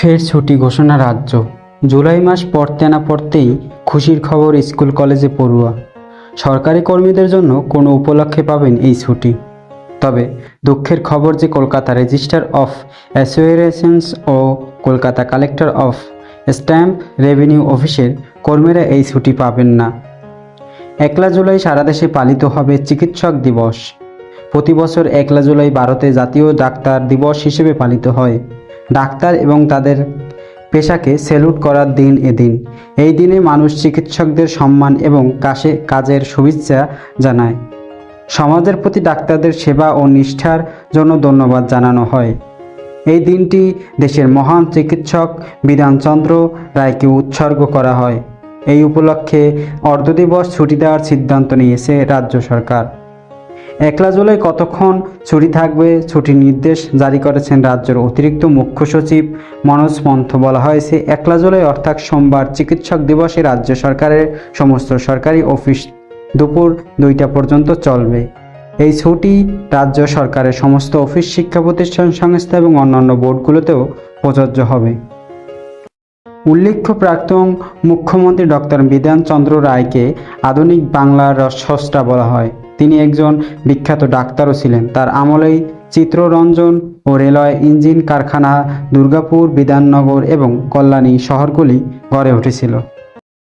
ফের ছুটি ঘোষণা রাজ্য। জুলাই মাস পড়তে না পড়তেই খুশির খবর স্কুল কলেজে পড়ুয়া। সরকারি কর্মীদের জন্য কোনো উপলক্ষে পাবেন এই ছুটি। তবে দুঃখের খবর যে Kolkata registrar of associations O Kolkata collector of stamp revenue অফিসের কর্মীরা এই ছুটি পাবেন না। একলা জুলাই সারা দেশে পালিত হবে চিকিৎসক দিবস। প্রতি বছর একলা জুলাই ভারতে জাতীয় ডাক্তার দিবস হিসেবে পালিত হয়। ডাক্তার এবং তাদের পেশাকে স্যালুট করার দিন এদিন। এই দিনে মানুষ চিকিৎসকদের সম্মান এবং কাশে, কাজের শুভেচ্ছা জানায়। সমাজের প্রতি ডাক্তারদের সেবা ও নিষ্ঠার জন্য ধন্যবাদ জানানো হয়। এই দিনটি দেশের মহান চিকিৎসক বিধানচন্দ্র রায়কে উৎসর্গ করা হয়। এই উপলক্ষে অর্ধদিবস ছুটি দেওয়ার সিদ্ধান্ত নিয়েছে রাজ্য সরকার। একলা জুলাই কতক্ষণ ছুটি থাকবে? ছুটির নির্দেশ জারি করেছেন রাজ্যের অতিরিক্ত মুখ্য সচিব। মনোজ পন্থ বলা হয়েছে একলা জুলাই অর্থাৎ সোমবার চিকিৎসক দিবসে রাজ্য সরকারের সমস্ত সরকারি অফিস দুপুর দুইটা পর্যন্ত চলবে। এই ছুটি রাজ্য সরকারের সমস্ত অফিস, শিক্ষা প্রতিষ্ঠান, সংস্থা এবং অন্যান্য বোর্ডগুলোতেও প্রযোজ্য হবে। উল্লেখ্য, প্রাক্তন মুখ্যমন্ত্রী ডক্টর বিধান চন্দ্র রায়কে আধুনিক বাংলার স্রষ্টা বলা হয়। তিনি একজন বিখ্যাত ডাক্তারও ছিলেন। তার আমলেই চিত্ররঞ্জন ও রেলওয়ে ইঞ্জিন কারখানা দুর্গাপুর, বিধাননগর এবং কল্যাণী শহরগুলি গড়ে উঠেছিল।